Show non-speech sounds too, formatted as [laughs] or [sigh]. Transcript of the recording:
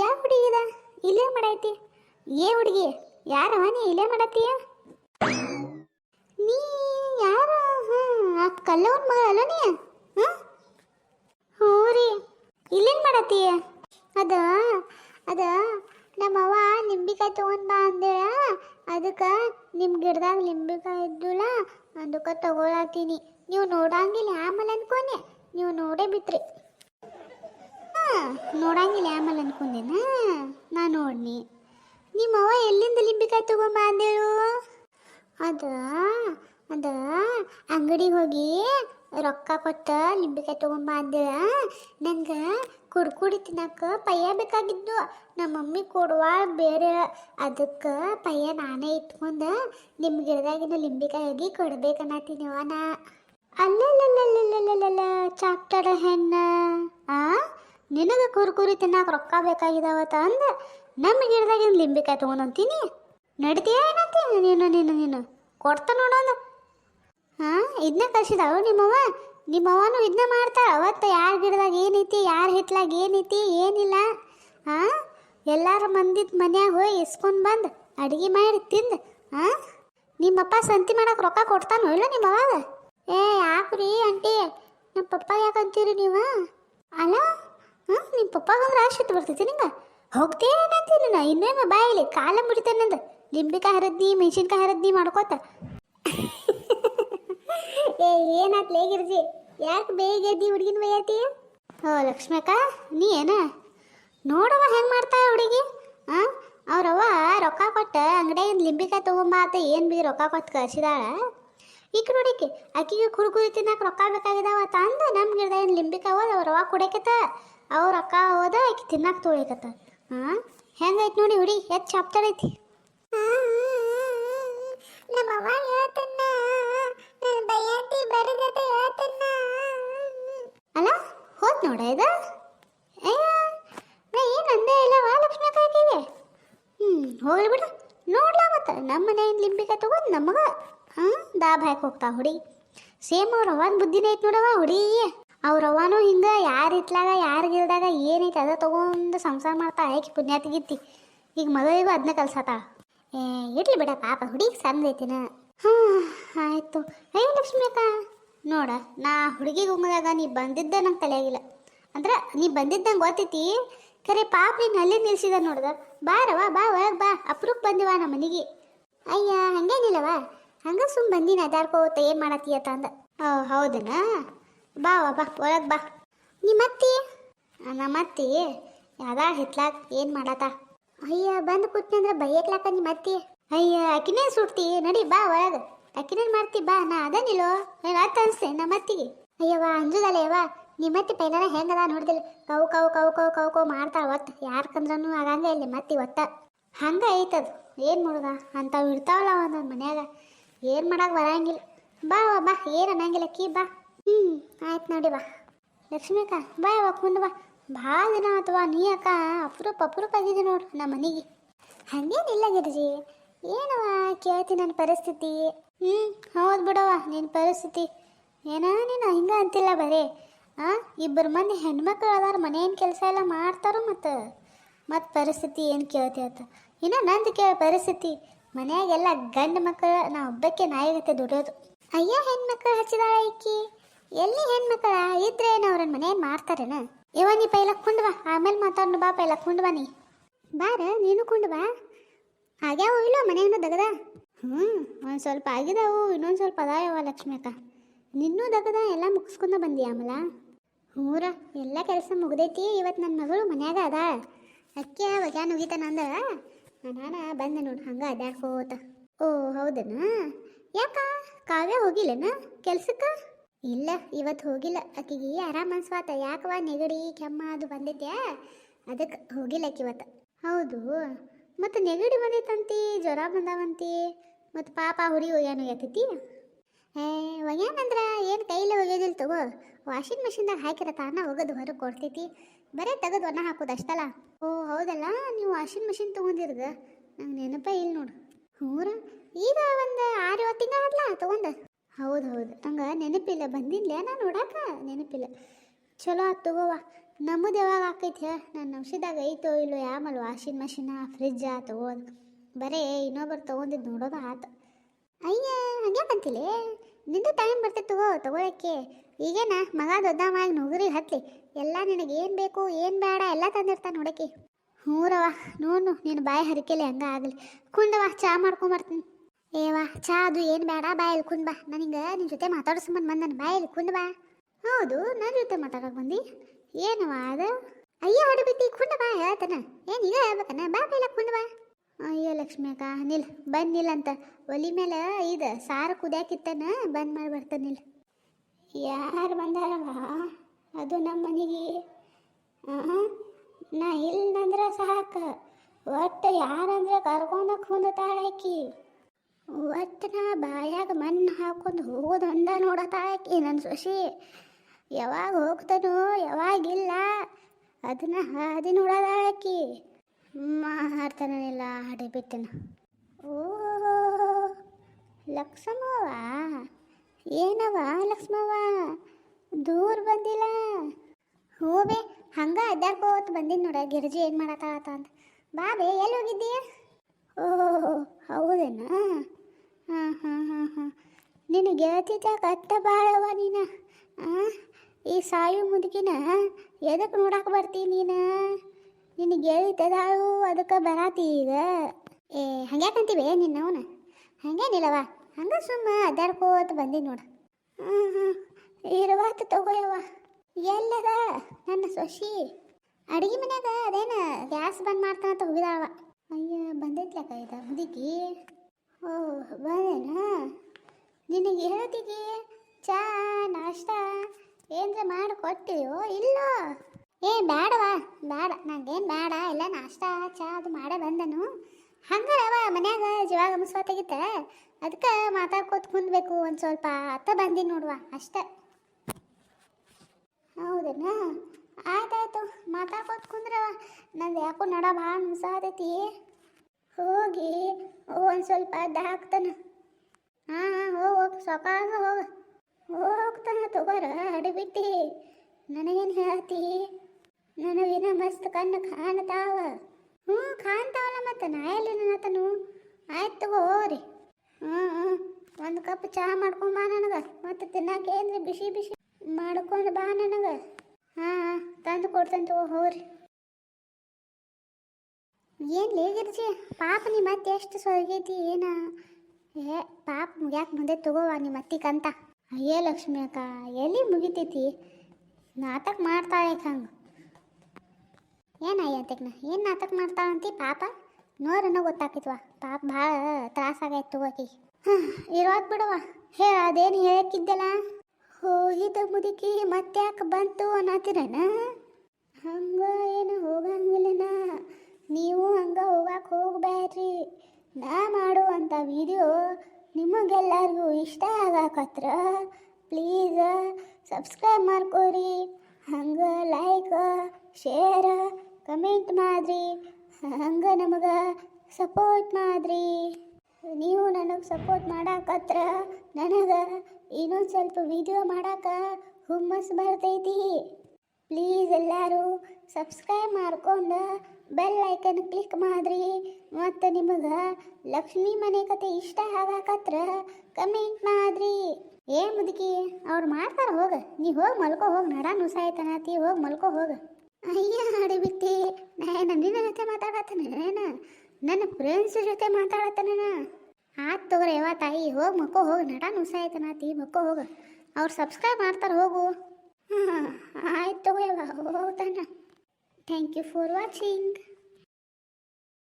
ಯಾವ ಹುಡುಗಿದ ಇಲ್ಲೇ ಮಾಡೈತಿ. ಏ ಹುಡುಗಿ ಯಾರವ ನೀ ಇಲ್ಲೇ ಮಾಡತ್ತೀಯ? ನೀ ಯಾರ? ಆ ಕಲ್ಲವನ್ ಮಗ ಅಲ್ಲ ನೀ? ಹ್ಞೂ ರೀ. ಇಲ್ಲೇನು ಮಾಡತ್ತೀಯ? ಅದ ಅದ ನಮ್ಮವ್ವ ನಿಂಬಿಕಾಯಿ ತೊಗೊಂಡ್ ಬಾ ಅಂದೇಳ ಅದಕ್ಕೆ ನಿಮ್ಮ ಗಿಡದಾಗ ನಿಂಬಿಕಾಯಿ ಇದ್ದುಲ್ಲ, ಅದಕ್ಕೆ ತಗೊಳತ್ತೀನಿ. ನೀವು ನೋಡಂಗಿಲ್ಲ, ಆಮೇಲೆ ಅನ್ಕೊನೆ ನೀವು ನೋಡೇ ಬಿಟ್ರಿ. ಹಾಂ ನೋಡಂಗಿಲ್ಲ ಆಮೇಲೆ ಅನ್ಕೊಂಡೆನಾ? ನಾ ನೋಡ್ನಿ. ನಿಮ್ಮವ್ವ ಎಲ್ಲಿಂದ ಲಿಂಬಿಕಾಯಿ ತಗೊಂಬ ಅಂದೇಳು ಅದ ಅದ, ಅಂಗಡಿಗೆ ಹೋಗಿ ರೊಕ್ಕ ಕೊಟ್ಟ ಲಿಂಬಿಕಾಯಿ ತಗೊಂಬ ಅಂದೇಳ ನಂಗೆ ಕುಡ್ಕುಡಿ ತಿನ್ನಕ್ಕೆ ಪಯ್ಯ ಬೇಕಾಗಿದ್ದು ನಮ್ಮ ಮಮ್ಮಿ ಕೊಡುವ ಬೇರೆ. ಅದಕ್ಕೆ ಪಯ್ಯ ನಾನೇ ಇಟ್ಕೊಂಡು ನಿಮ್ಮ ಗಿಡದಾಗಿನ ಲಿಂಬಿಕಾಯಿ ಹೋಗಿ ಕೊಡ್ಬೇಕನ್ನತ್ತೀನಿ ಅವನ ಅಲ್ಲಲ್ಲಲ್ಲಲ್ಲಲ್ಲಲ್ಲ ಚಾಪ್ಟರ್ ಹೆಣ್ಣ. ಆ? ನಿನಗೆ ಕುರ್ಕುರಿ ತಿನ್ನಕ್ಕೆ ರೊಕ್ಕ ಬೇಕಾಗಿದಾವತ್ತ ಅಂದ. ನಮ್ಮ ಗಿಡದಾಗಿನ ಲಿಂಬಿಕಾಯಿ ತೊಗೊಂಡಂತೀನಿ ನಡ್ತೀಯ ಏನಂತೀನಿ ನೀನು ನೀನು ನೀನು. ಕೊಡ್ತ ನೋಡೋಣ ಹಾಂ ಇದನ್ನ ಕಳ್ಸಿದಾವ ನಿಮ್ಮವ್ವ. ನಿಮ್ಮವ್ವನು ಇದನ್ನ ಮಾಡ್ತಾರ ಅವತ್ತು ಯಾರ ಗಿಡದಾಗ ಏನೈತಿ, ಯಾರ ಹಿತ್ಲಾಗ ಏನೈತಿ, ಏನಿಲ್ಲ. ಹಾಂ, ಎಲ್ಲಾರ ಮಂದಿದ ಮನ್ಯಾಗ ಹೋಗಿ ಇಸ್ಕೊಂಡು ಬಂದು ಅಡುಗೆ ಮಾಡಿ ತಿಂದು. ಹಾಂ, ನಿಮ್ಮಪ್ಪ ಸಂತಿ ಮಾಡಕ್ಕೆ ರೊಕ್ಕ ಕೊಡ್ತಾನೋ ಇಲ್ಲ ನಿಮ್ಮವಾಗ ಏ, ಯಾಕ್ರಿ ಆಂಟಿ? ನಮ್ಮ ಪಪ್ಪ ಯಾಕಂತೀರಿ ನೀವು? ಅಲ್ಲ ಹಾಂ ನಿಮ್ಮ ಪಪ್ಪಾಗಂದ್ರೆ ಆಶ್ರಿತ ಬರ್ತೈತಿ ನಿಂಗೆ. ಹೋಗ್ತೇನಂತೀನಿ ನಾ ಇನ್ನೇನು ಬಾಯಲ್ಲಿ ಕಾಲ ಮುಡಿತೇನಂದ ಲಿಂಬಿಕಾಯಿ ಹರದ್ದಿ ಮೆಣಸಿನ್ಕಾಯಿ ಹರದ್ದಿ ಮಾಡ್ಕೋತ. [laughs] ಏ ಏನಾತ್ ಲೇಗಿರ್ಜಿ ಯಾಕೆ ಬೇಗ ಎದ್ದಿ ಹುಡುಗಿನ ಬೈಯತಿ? ಓ ಲಕ್ಷ್ಮಕ್ಕ ನೀ ಏನ? ನೋಡವ ಹೆಂಗೆ ಮಾಡ್ತಾಳೆ ಹುಡುಗಿ? ಹಾಂ ಅವ್ರವ್ವ ರೊಕ್ಕ ಕೊಟ್ಟು ಅಂಗಡಿಯಿಂದ ಲಿಂಬಿಕಾಯಿ ತೊಗೊಂಬ ಅಂತ ಏನು ಬಿ ರೊಕ್ಕ ಕೊಟ್ಟು ಕಳ್ಸಿದಾಳ. ಈಗ ನೋಡಿಕೆ ಆಕಿಗೆ ಕುರುಕುರಿ ತಿನ್ನಕ್ಕೆ ರೊಕ್ಕ ಬೇಕಾಗಿದಾವ ತಂದು ನಮ್ಗೆ ಇಡ್ದ ಏನು ಲಿಂಬಿಕಾಯಿ ಹೋದ ಅವ್ರ ಕುಡಕತ್ತ ಕುಡಿಯಕತ್ತ. ಅವ್ರ ಅಕ್ಕ ಹೋದ ಆಕೆ ತಿನ್ನಕ್ಕೆ ತೊಳಿಕತ್ತ ಹಾಂ ಹೆಂಗೈತೆ ನೋಡಿ ಹುಡಿ ಎತ್ ಬಡಗತೆ ಹೇಳ್ತನ್ನ ಅಲ್ಲ ಹೋತ್ ನೋಡ ಇದು. ಏನು ಅಂದೇ ಇಲ್ಲ ವಾ ಲಕ್ಷ್ಮಿ ಕಾಕಿಗೆ ಹ್ಞೂ ಹೋಗ್ಲಿ ಬಿಡು. ನೋಡ್ಲಾ ಮತ್ತೆ ನಮ್ಮ ಮನೆಯಿಂದ ಲಿಂಬಿಕಾಯಿ ತಗೊಂಡು ನಮಗೆ ಹಾಂ ದಾಬ್ ಹಾಕಿ ಹೋಗ್ತಾ ಹುಡಿ. ಸೇಮ್ ಅವ್ರ ಅವನ ಬುದ್ಧಿನೇ ಐತೆ ನೋಡವ ಹುಡಿ. ಅವ್ರ ಅವನು ಹಿಂಗೆ ಯಾರು ಇತ್ಲಾಗ, ಯಾರು ಗಿಲ್ದಾಗ ಏನೈತೆ ಅದ ತೊಗೊಂಡು ಸಂಸಾರ ಮಾಡ್ತಾ ಆಯ್ಕೆ ಪುಣ್ಯಾತಿಗಿತ್ತಿ ಈಗ ಮದುವೆಗೂ ಅದನ್ನ ಕಲ್ಸತ್ತ ಏ, ಇರ್ಲಿ ಬಿಡ ಪಾಪ ಹುಡುಗಿ ಸಂದ್ ಐತಿನ. ಹಾಂ, ಆಯಿತು. ಏ, ಲಕ್ಷ್ಮಿ ಅಕ್ಕ, ನೋಡ, ನಾ ಹುಡುಗಿಗೆ ಉಂಗದಾಗ ನೀ ಬಂದಿದ್ದ ನಂಗೆ ತಲೆಯಾಗಿಲ್ಲ. ಅಂದ್ರೆ ನೀ ಬಂದಿದ್ದಂಗೆ ಗೊತ್ತೈತಿ? ಖರೆ ಪಾಪ ನೀನು ಅಲ್ಲಿ ನಿಲ್ಸಿದ ನೋಡ್ದ. ಬಾರವ ಬಾ, ಒಳಗೆ ಬಾ, ಅಪ್ರೂಪ್ ಬಂದಿವ ನಮ್ಮ ಮನೆಗೆ. ಅಯ್ಯ ಹಂಗೇನಿಲ್ಲವ ಹಂಗ ಸುಮ್ ಬಂದಿನ ಅದಾರ್ಕೋತ ಏನು ಮಾಡತ್ತೀಯತ್ತ ಅಂದ ಹೌದನಾ? ಬಾವ ಬಾ ಒಳಗೆ ಬಾ. ನಿಮ್ಮತ್ತಿ ನಮ್ಮತ್ತಿ ಯಾವ್ದಾ ಹಿತ್ಲಾಕ್ ಏನು ಮಾಡತ್ತ ಅಯ್ಯ, ಬಂದು ಕೂತ್ನಂದ್ರೆ ಬೈಯಕ್ಲಾಕ ನಿಮ್ಮ ಅತ್ತಿ ಅಯ್ಯ ಅಕ್ಕಿನೇ ಸುಡ್ತಿ. ನಡಿ, ಬಾ ಒಳಗೆ. ಅಕ್ಕಿನೇ ಮಾಡ್ತಿ, ಬಾ. ನಾ ಅದನಿಲ್ಲೋ ಏನು ಅತ್ತ ಅನ್ಸ್ತೆ ನಮ್ಮ ಅತ್ತಿಗೆ ಅಯ್ಯವ್ವ ಅಂಜುದಲ್ಲ ಯವ್ವ ನಿಮ್ಮತ್ತಿ ಪೈಲಾರ ಹೆಂಗದ ನೋಡ್ದಿಲ್ಲ ಕವು ಕವು ಕವು ಕವು ಕವು ಕವು ಮಾಡ್ತಾಳ ಒತ್ತು. ಯಾರ್ಕಂದ್ರೂ ಆಗಂಗೆ ಇಲ್ಲಿ ಮತ್ತಿ ಒತ್ತ. ಹಂಗೆ ಐತದು. ಏನು ಮಾಡುದ ಅಂಥವು ಇರ್ತಾವಲ್ಲ ಒಂದೊಂದು ಮನ್ಯಾಗ. ಏನು ಮಾಡಕ್ಕೆ ಬರಂಗಿಲ್ಲ ಬಾ ಬಾ. ಏನು ಅನ್ನಂಗಿಲ್ಲ, ಕೀ, ಬಾ. ಹ್ಞೂ ಆಯ್ತು ನೋಡಿ ಬಾ. ಬಾ ಯವ್ವ ಮುಂದೆ ಬಾ. ಭಾಳ ದಿನ ಅಥವಾ ನೀ ಅಕ್ಕ, ಅಪರೂಪ ಅಪರೂಪ ಆಗಿದೆ ನೋಡು ನಮ್ಮ ಮನೆಗೆ. ಹಂಗೇನಿಲ್ಲ ಗಿರಿಜಿ. ಏನವ ಕೇಳ್ತಿ ನನ್ನ ಪರಿಸ್ಥಿತಿ. ಹ್ಞೂ ಹೌದು ಬಿಡವ ನಿನ್ನ ಪರಿಸ್ಥಿತಿ. ಏನೋ ನೀನು ಹಿಂಗೆ ಅಂತಿಲ್ಲ ಬರೀ. ಆ, ಇಬ್ಬರು ಮಂದಿ ಹೆಣ್ಮಕ್ಳು ಅದಾರ ಮನೇನು ಕೆಲಸ ಎಲ್ಲ ಮಾಡ್ತಾರೋ ಮತ್ತು? ಮತ್ತು ಪರಿಸ್ಥಿತಿ ಏನು ಕೇಳ್ತಿ ಅಂತ? ಇನ್ನು ನಂದು ಕೇಳ ಪರಿಸ್ಥಿತಿ. ಮನೆಯಾಗೆಲ್ಲ ಗಂಡು ಮಕ್ಕಳು ನಾ ಒಬ್ಬಕ್ಕೆ ನಾಯಿಗತ್ತೆ ದುಡಿಯೋದು. ಅಯ್ಯ, ಹೆಣ್ಮಕ್ಳು ಹಚ್ಚಿದಾಳ ಈಕಿ. ಎಲ್ಲಿ ಹೆಣ್ಮಕ್ಳ ಇದ್ರೆ ಏನು ಅವ್ರನ್ನ ಮನೇನ್ ಮಾಡ್ತಾರೇನ? ಇವ ನೀ ಪೈಲ ಕುಂಡ್ವ ಆಮೇಲೆ ಮಾತಾಡ್ನು ಬಾ ಪೈಲ ಕುಂಡ್ವ ನೀ. ಬಾರ, ನೀನು ಕುಂಡ್ವ ಆಗ್ಯಾವ ಇಲ್ಲ ಮನೆಯನ್ನು ದಗದ? ಹ್ಞೂ ಒಂದು ಸ್ವಲ್ಪ ಆಗಿದಾವು, ಇನ್ನೊಂದು ಸ್ವಲ್ಪ ಅದಾಯವ ಲಕ್ಷ್ಮಿ ಅಕ್ಕ. ನಿನ್ನೂ ದಗದ, ಎಲ್ಲ ಮುಗಿಸ್ಕೊಂಡ ಬಂದಿ ಆಮಲ? ಹೂರ ಎಲ್ಲ ಕೆಲಸ ಮುಗ್ದೈತಿ ಇವತ್ತು ನನ್ನ ಮಗಳು ಮನ್ಯಾಗ ಅದ. ಅಕ್ಕಿ ಅವಾಗ ಮುಗಿತಾನ ಅಂದ ನಾನು ಬಂದೆ ನೋಡು, ಹಂಗೆ ಹೋತ. ಓ, ಹೌದನ? ಯಾಕ? ಕಾವ್ಯ ಹೋಗಿಲ್ಲನ ಕೆಲ್ಸಕ್ಕೆ? ಇಲ್ಲ, ಇವತ್ತು ಹೋಗಿಲ್ಲ. ಆಕಿಗೆ ಆರಾಮ ಅನ್ಸ್ವಾತ ಯಾಕವ ನೆಗಡಿ ಕೆಮ್ಮ ಅದು ಬಂದಿದ್ಯಾ? ಅದಕ್ಕೆ ಹೋಗಿಲ್ಲ ಆಕಿ ಇವತ್ತು. ಹೌದು. ಮತ್ತು ನೆಗಡಿ ಬಂದೈತಂತಿ, ಜ್ವರ ಬಂದಾವಂತಿ, ಮತ್ತು ಪಾಪ ಹುರಿ ಒಯ್ಯಾನು ಎತ್ತೈತಿ? ಏ ಒಯ್ಯಾನಂದ್ರ ಏನು ಕೈಲೇ ಒಗೆಯೋದಿಲ್ಲ ತಗೋ. ವಾಷಿಂಗ್ ಮಿಷಿನ್ದಾಗ ಹಾಕಿರ ತಾನ ಒಗದು ಹೊರಗೆ ಕೊಡ್ತೈತಿ. ಬರೇ ತೆಗೆದು ಒಣ ಹಾಕೋದು ಅಷ್ಟಲ್ಲ. ಓ, ಹೌದಲ್ಲ, ನೀವು ವಾಷಿಂಗ್ ಮಿಷಿನ್ ತೊಗೊಂಡಿರ್ದ ನಂಗೆ ನೆನಪ ಇಲ್ಲ ನೋಡು. ಹ್ಞೂ ಈಗ ಒಂದು ಆರು ತಿಂಗಳ ಆದ್ಲಾ ತೊಗೊಂಡ? ಹೌದು ಹೌದು. ಹಂಗೆ ನೆನಪಿಲ್ಲ ಬಂದಿಲ್ಲ ನಾ ನೋಡಾಕ? ನೆನಪಿಲ್ಲ. ಚಲೋ ಆತು ತಗೋವಾ ನಮ್ಮದು ಯಾವಾಗ ಆಕೈತಿ ಹೇಳ? ನನ್ನ ನಮ್ಸಿದಾಗ ಐತೋ ಇಲ್ಲೋ ಯಾಮಲ್ ವಾಷಿಂಗ್ ಮಷಿನ ಫ್ರಿಜ್ಜ ತಗೋದು ಬರೇ ಇನ್ನೊಬ್ಬರು ತೊಗೊಂಡಿದ್ದು ನೋಡೋದು ಆತು. ಅಯ್ಯ ಹಂಗೆ ಹಂಗ್ಯಾಕಂತಿಲೆ ನಿಂದು ಟೈಮ್ ಬರ್ತೈತೆ ತಗೋ, ತಗೊಳಕ್ಕೆ. ಈಗೇನ? ಮಗ ದೊಡ್ಡಮ್ಮಾಗಿ ನುಗ್ರಿ ಹತ್ಲಿ. ಎಲ್ಲ ನಿನಗೆ ಏನು ಬೇಕು, ಏನು ಬೇಡ, ಎಲ್ಲ ತಂದಿರ್ತಾನೆ ನೋಡಕ್ಕೆ. ಹ್ಞೂರವ ನೋಡು ನೀನು ಬಾಯಿ ಹರಿಕೆಲಿ ಹಂಗೆ ಆಗಲಿ. ಕುಂಡವ ಚಾ ಮಾಡ್ಕೊಂಬರ್ತೀನಿ. ಏವಾ ಚಾ ಅದು ಏನು ಬೇಡ ಬಾಯಲ್ಲಿ ಕುಂದ್ ಬಾ. ನನಗೆ ನಿನ್ನ ಜೊತೆ ಮಾತಾಡೋ ಸಂಬಂಧ ನನ್ನ ಬಾಯಲ್ಲಿ ಕುಂದ್ ಬಾ. ಹೌದು ನನ್ನ ಜೊತೆ ಮಾತಾಡೋಕೆ ಬಂದು? ಏನವ ಅದು? ಅಯ್ಯ ಹೊಡಬಿಟ್ಟಿ ಕುಂಡ ಬಾ ಹೇಳ್ತಾನ. ಏನು ಈಗ ಹೇಳ್ಬೇಕನ? ಬಾ ಬೈಲ ಕುಂದ ಬಾ. ಅಯ್ಯ, ಲಕ್ಷ್ಮಿ ಅಕ್ಕ, ನಿಲ್, ಬಂದ್ ನಿಲ್ ಅಂತ. ಒಲಿ ಮೇಲೆ ಇದು ಸಾರು ಕುದ್ಯಾಕಿತ್ತನ, ಬಂದ್ ಮಾಡಿ ಬರ್ತಾನೆ ನಿಲ್. ಯಾರು ಬಂದಾರವ ಅದು ನಮ್ಮ ಮನೆಗೆ ನಾ ಇಲ್ಲಂದ್ರೆ ಸಾಕು. ಒಟ್ಟು ಯಾರಂದ್ರೆ ಕರ್ಕೊಂಡು ಕುಂದತಾಳಕಿ ಒಟ್ಟು ನಾ ಬಾಯಾಗ ಮಣ್ಣು ಹಾಕೊಂಡು ಹೋಗೋದು ಅಂದ ನೋಡತಾಳಕಿ ನನ್ನ ಸೊಸಿ. ಯಾವಾಗ ಹೋಗ್ತಾನೋ, ಯಾವಾಗಿಲ್ಲ. ಅದನ್ನ ಹಾದಿ ನೋಡೋದಾಳಕಿ ಮಾಡ್ತಾನಿಲ್ಲ ಹಾಡಿ ಬಿಟ್ಟನ. ಓ ಲಕ್ಷ್ಮವ್ವ? ಏನವ ಲಕ್ಷ್ಮವ್ವ? ದೂರ ಬಂದಿಲ್ಲ. ಹೋಬೆ ಹಂಗ ಅಡ್ಡಾಡ್ಕೋತ ಬಂದಿದ್ದು ನೋಡ ಗಿರಿಜಿ ಏನು ಮಾಡತ್ತಾಳತ್ತ ಅಂತ. ಬಾ ಬೇ, ಎಲ್ಲಿ ಹೋಗಿದ್ದೀಯ? ಓ ಹೌದೇನಾ? ಹಾಂ ಹಾಂ ಹಾಂ ಹಾಂ. ನಿನ್ನ ಗೆಳತಿದ್ದ ಕಟ್ಟ ಬಾಳವ ನೀನ? ಈ ಸಾಯು ಮುದುಕಿನ ಎದಕ್ಕೆ ನೋಡಕ್ಕೆ ಬರ್ತೀನಿ ನೀನು? ನಿನ್ನ ಗೆಳಿತದಾಳು ಅದಕ್ಕೆ ಬರಾತಿ ಈಗ. ಏ, ಹಂಗ್ಯಾಕಂತೀವಿ ನಿನ್ನವನ ಹಂಗೇನಿಲ್ಲವ ಹಂಗೆ ಸುಮ್ಮ ಅಡ್ಡಾಡ್ಕೋತ ಬಂದೀನಿ ನೋಡು. ಹ್ಞೂ ಹ್ಞೂ ಇರುವಾತ ತಗೋಯವ್ವ. ಎಲ್ಲದ ನನ್ನ ಸೊಸಿ? ಅಡಿಗೆ ಮನ್ಯಾಗ ಅದೇನ, ಗ್ಯಾಸ್ ಬಂದ್ ಮಾಡ್ತಾನಂತ ಹೋಗಿದಾಳವ ಅಯ್ಯ ಬಂದೈತ್ಲಕ್ಕ ಇದು ಮುದುಕಿ. ಓ, ಬಂದೇನಾ? ನಿನಗೆ ಹೇಳ್ತಿಗೆ ಚಾ, ನಾಷ್ಟ ಏನ್ರ ಮಾಡಿ ಕೊಟ್ಟಿಯೋ ಇಲ್ಲೋ? ಏ ಬೇಡವಾ ಬೇಡ ನಂಗೇನು ಬೇಡ ಎಲ್ಲ ನಾಷ್ಟ, ಚಾ ಅದು ಮಾಡೇ ಬಂದನು. ಹಂಗೆ ಅವ ಮನ್ಯಾಗ ಜೀವ ಗಮಸ್ವಾತಾಗಿತ್ತ ಅದಕ್ಕೆ ಮಾತಾಡ್ಕೋತ ಕುಂದಬೇಕು ಒಂದು ಸ್ವಲ್ಪ, ಅತ್ತ ಬಂದಿ ನೋಡುವ, ಅಷ್ಟೇ. ಹೌದೇನಾ? ಆಯ್ತಾಯ್ತು, ಮಾತಾಡ್ಕೋತ ಕುಂದ್ರ. ನಂದು ಯಾಕೋ ನಡ ಭಾಳ ಮುಸಾದೈತಿ ಹೋಗಿ ಒಂದು ಸ್ವಲ್ಪ ಹಾಕ್ತಾನ. ಹಾಂ ಹಾಂ ಹೋಗಿ ಹೋಗಿ ಸೊಕಾಗ ಹೋಗ. ಹೋಗ್ತಾನ ತಗೋರ, ಅಡಿಬಿಟ್ಟಿ. ನನಗೇನು ಹೇಳ್ತಿ? ನನಗಿನ ಮಸ್ತ್ ಕಣ್ಣು ಕಾಣ್ತಾವ. ಹ್ಞೂ, ಕಾಣ್ತಾವಲ್ಲ ಮತ್ತೆ, ನಾ ಎಲ್ಲಿ ನನ್ನತನು? ಆಯ್ತು ತಗೋ, ಹೋಗ್ರಿ. ಹ್ಞೂ ಹ್ಞೂ, ಒಂದು ಕಪ್ ಚಹಾ ಬಾ ನನಗೆ. ಮತ್ತೆ ತಿನ್ನಕ್ಕೆ ಬಿಸಿ ಬಿಸಿ ಮಾಡ್ಕೊಂಡು ಬಾ ನನಗೆ. ಹಾಂ, ತಂದು ಕೊಡ್ತೇನೆ ತಗೋ, ಹೋಗ್ರಿ. ಏನು ಲೇಗಿರ್ಜಿ ಪಾಪ ನಿಮ್ಮ ಮತ್ತೆ ಎಷ್ಟು ಸೊಗೈತಿ, ಏನ? ಏ, ಪಾಪ ಮುಗ್ಯಾಕೆ ಮುಂದೆ ತಗೋವ ನಿಮ್ಮ ಅತ್ತಿಕಂತ ಅಯ್ಯೇ ಲಕ್ಷ್ಮಿ ಅಕ್ಕ, ಎಲ್ಲಿ ಮುಗಿತೈತಿ? ನಾಟಕ ಮಾಡ್ತಾಳೆ ಹಂಗೆ. ಏನಯ್ಯ ಅಂತಕ್ನ ಏನು ನಾಟಕ ಮಾಡ್ತಾಳಂತಿ ಪಾಪ? ನೋರನ್ನ ಗೊತ್ತಾಕಿತ್ವ ಪಾಪ ಭಾಳ ತ್ರಾಸಾಗೈತೆ ತಗೋಕಿ ಹಾಂ ಇರೋದು ಬಿಡವ ಹೇ, ಅದೇನು ಹೇಳಕ್ಕಿದ್ದಲ್ಲ? ಹೋಗಿದ್ದ ಮುದುಕಿ ಮತ್ತ್ಯಾಕೆ ಬಂತು ಅನ್ನತ್ತೀರನ? ಹಂಗ ಏನು ಹೋಗಂಗಿಲ್ಲನ. ನೀವು ಹಂಗ ಹೋಗಕ್ಕೆ ಹೋಗ್ಬೇಡ್ರಿ ನಾ ಮಾಡುವಂಥ ವಿಡಿಯೋ ನಿಮಗೆಲ್ಲರಿಗೂ ಇಷ್ಟ ಆಗಕತ್ರ. Please subscribe ಮಾಡ್ಕೋರಿ. ಹಂಗೆ ಲೈಕ್, ಶೇರ್, ಕಮೆಂಟ್ ಮಾಡ್ರಿ. ಹಂಗೆ ನಮಗೆ ಸಪೋರ್ಟ್ ಮಾಡ್ರಿ. ನೀವು ನನಗೆ ಸಪೋರ್ಟ್ ಮಾಡಾಕತ್ರ ನನಗೆ ಇನ್ನೊಂದು ಸ್ವಲ್ಪ ವಿಡಿಯೋ ಮಾಡಾಕ ಹುಮ್ಮಸ್ ಬರ್ತೈತಿ. ಪ್ಲೀಸ್ ಎಲ್ಲರೂ ಸಬ್ಸ್ಕ್ರೈಬ್ ಮಾಡ್ಕೊಂಡು ಬೆಲ್ ಐಕನ್ ಕ್ಲಿಕ್ ಮಾಡ್ರಿ. ಮತ್ತು ನಿಮಗೆ ಲಕ್ಷ್ಮೀ ಮನೆ ಕತೆ ಇಷ್ಟ ಆಗಾಕತ್ರ ಕಮೆಂಟ್ ಮಾಡ್ರಿ. ಏ ಮುದುಕಿ, ಅವ್ರು ಮಾಡ್ತಾರೆ ಹೋಗ. ನೀ ಹೋಗಿ ಮಲ್ಕೋ, ಹೋಗಿ ನಡ ನುಸಾಯ್ತನಾತಿ ಹೋಗಿ ಮಲ್ಕೋ, ಹೋಗ. ಅಯ್ಯ ಬಿಟ್ಟಿ ನಾ ನಿನ್ನ ಜೊತೆ ಮಾತಾಡತ್ತೇನ ನನ್ನ ಫ್ರೆಂಡ್ಸ್ ಜೊತೆ ಮಾತಾಡತ್ತನ ಆತ್ ತಗೋರಿ ಯಾವ ತಾಯಿ, ಹೋಗಿ ಮಕ್ಕೋ, ಹೋಗಿ ನಡ ನುಸಾಯ್ತನತಿ ಮಕ್ಕೋ, ಹೋಗ. ಅವ್ರು ಸಬ್ಸ್ಕ್ರೈಬ್ ಮಾಡ್ತಾರೆ ಹೋಗು. ಆಯ್ತು ತಗೋ ಯವ್ವ ಹೋಗ್ತಾನ ಥ್ಯಾಂಕ್ ಯು ಫಾರ್ ವಾಚಿಂಗ್